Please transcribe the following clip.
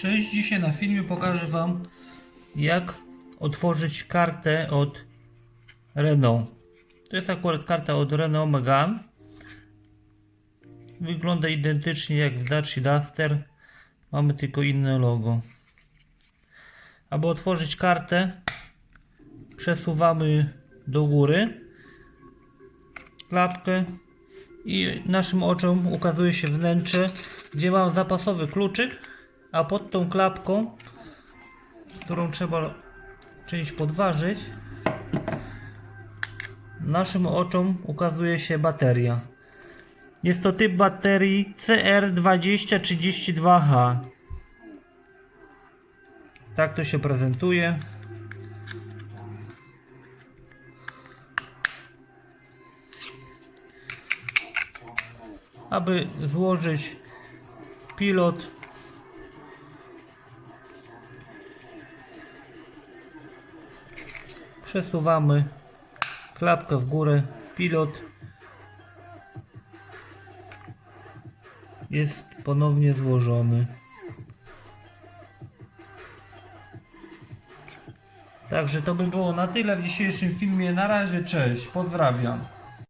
Cześć, dzisiaj na filmie pokażę Wam jak otworzyć kartę od Renault. To jest akurat karta od Renault Megane. Wygląda identycznie jak w Dacia Duster. Mamy tylko inne logo. Aby otworzyć kartę przesuwamy do góry klapkę i naszym oczom ukazuje się wnętrze, gdzie mam zapasowy kluczyk, a pod tą klapką, którą trzeba część podważyć, naszym oczom ukazuje się bateria. Jest to typ baterii CR2032H. Tak to się prezentuje. Aby złożyć pilot przesuwamy klapkę w górę pilot jest ponownie złożony Także to by było na tyle w dzisiejszym filmie. Na razie, cześć, pozdrawiam.